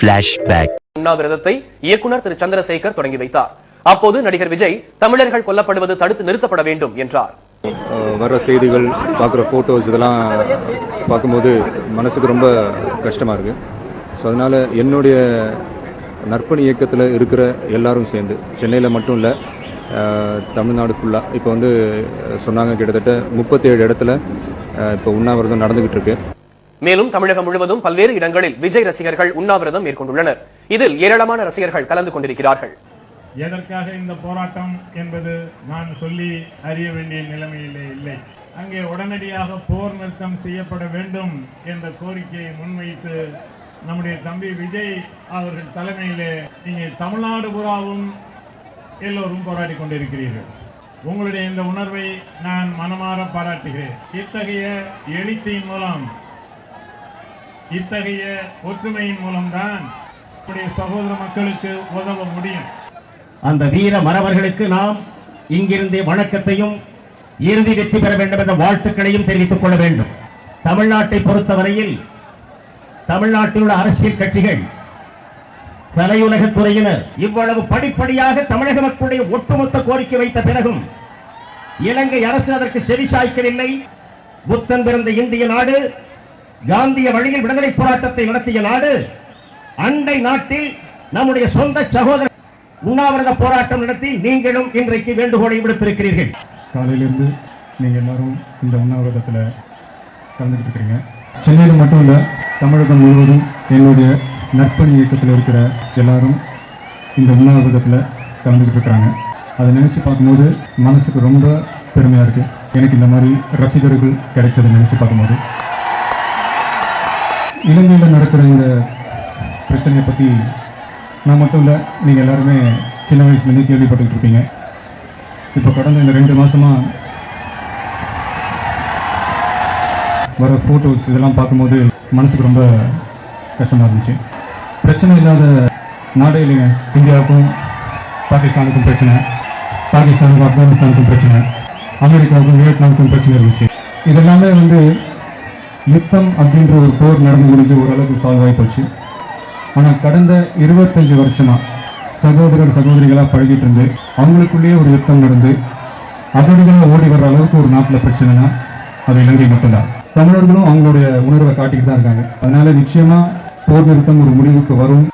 Flashback. உண்ணாவிரதத்தை இயக்குனர் திரு சந்திரசேகர் தொடங்கி வைத்தார். அப்போது நடிகர் விஜய் தமிழர்கள் கொல்லப்படுவது தடுத்து நிறுத்தப்பட வேண்டும் என்றார். வர்ற செய்திகள் பார்க்குற ஃபோட்டோஸ் இதெல்லாம் பார்க்கும்போது மனசுக்கு ரொம்ப கஷ்டமாக இருக்குது ஸோ அதனால் என்னுடைய நற்பணி இயக்கத்தில் இருக்கிற எல்லாரும் சேர்ந்து சென்னையில் மட்டும் இல்லை தமிழ்நாடு ஃபுல்லாக இப்போ வந்து சொன்னாங்க கிட்டத்தட்ட முப்பத்தேழு இடத்துல இப்போ உண்ணாவிரதம் நடந்துகிட்டு இருக்கு. மேலும் தமிழகம் முழுவதும் பல்வேறு இடங்களில் விஜய் ரசிகர்கள் உண்ணாவிரதம் மேற்கொண்டுள்ளனர். இதில் ஏராளமான ரசிகர்கள் கலந்து கொண்டிருக்கிறார்கள். எதற்காக இந்த போராட்டம் என்பது நான் சொல்லி அறிய வேண்டிய நிலைமையிலே இல்லை. அங்கே உடனடியாக போர் நிறுத்தம் செய்யப்பட வேண்டும் என்ற கோரிக்கையை முன்வைத்து நம்முடைய தம்பி விஜய் அவர்கள் தலைமையிலே நீங்கள் தமிழ்நாடு புறாவும் எல்லோரும் போராடி கொண்டிருக்கிறீர்கள். உங்களுடைய இந்த உணர்வை நான் மனமாற பாராட்டுகிறேன். இத்தகைய எழுச்சியின் மூலம் இத்தகைய ஒற்றுமையின் மூலம்தான் சகோதர மக்களுக்கு உதவ முடியும். அந்த வீர மறவர்களுக்கு நாம் இங்கிருந்தே வணக்கத்தையும் இறுதி வெற்றி பெற வேண்டும் என்ற வாழ்த்துக்களையும் தெரிவித்துக் கொள்ள வேண்டும். தமிழ்நாட்டை பொறுத்தவரையில் தமிழ்நாட்டில் உள்ள அரசியல் கட்சிகள் கலையுலகத் துறையினர் இவ்வளவு படிப்படியாக தமிழக மக்களுடைய ஒட்டுமொத்த கோரிக்கை வைத்த பிறகும் இலங்கை அரசு அதற்கு செவிசாய்க்கவில்லை புத்தன் பிறந்த இந்திய நாடு காந்திய வழியில் விடுதலை போராட்டத்தை நடத்திய நாடு அண்டை நாட்டில் நம்முடைய சொந்த சகோதர உண்ணாவிரத போராட்டம் நடத்தி நீங்களும் இன்றைக்கு வேண்டுகோளை விடுத்திருக்கிறீர்கள். காலையிலேருந்து நீங்கள் எல்லாரும் இந்த உண்ணாவிரதத்தில் கலந்துக்கிட்டு இருக்கிறீங்க. சென்னையில் மட்டும் இல்லை தமிழகம் முழுவதும் என்னுடைய நற்பணி இயக்கத்தில் இருக்கிற எல்லாரும் இந்த உண்ணாவிரதத்தில் கலந்துக்கிட்டு இருக்கிறாங்க. அதை நினச்சி பார்க்கும்போது மனசுக்கு ரொம்ப பெருமையாக இருக்குது எனக்கு இந்த மாதிரி ரசிகர்கள் கிடைச்சதை நினச்சி பார்க்கும்போது. இலங்கையில் நடக்கிற இந்த பிரச்சனையை பற்றி நான் மட்டும் இல்லை நீங்கள் எல்லாருமே சின்ன வயசுலேருந்தே கேள்விப்பட்டுக்கிட்டு இருப்பீங்க. இப்போ கடந்த இந்த ரெண்டு மாதமாக வர ஃபோட்டோஸ் இதெல்லாம் பார்க்கும்போது மனசுக்கு ரொம்ப கஷ்டமாக இருந்துச்சு. பிரச்சனை இல்லாத நாடே இல்லைங்க. இந்தியாவுக்கும் பாகிஸ்தானுக்கும் பிரச்சனை. பாகிஸ்தானுக்கும் ஆப்கானிஸ்தானுக்கும் பிரச்சனை. அமெரிக்காவுக்கும் வியட்நாமுக்கும் பிரச்சனை இருந்துச்சு. இதெல்லாமே வந்து யுத்தம் அப்படின்ற ஒரு போர் நடந்து முடிஞ்சு ஓரளவுக்கு சால்வ் ஆகி போச்சு ஆனால் கடந்த இருபத்தஞ்சி வருஷமா சகோதரர் சகோதரிகளாக பழகிட்டு இருந்து அவங்களுக்குள்ளேயே ஒரு யுத்தம் நடந்து அகதிகளாக ஓடி வர்ற அளவுக்கு ஒரு நாட்டில் பிரச்சனைனா அது இலங்கை மட்டும்தான். தமிழர்களும் அவங்களுடைய உணர்வை காட்டிக்கிட்டு தான் இருக்காங்க. அதனால நிச்சயமாக போர் நிறுத்தம் ஒரு முடிவுக்கு வரும்.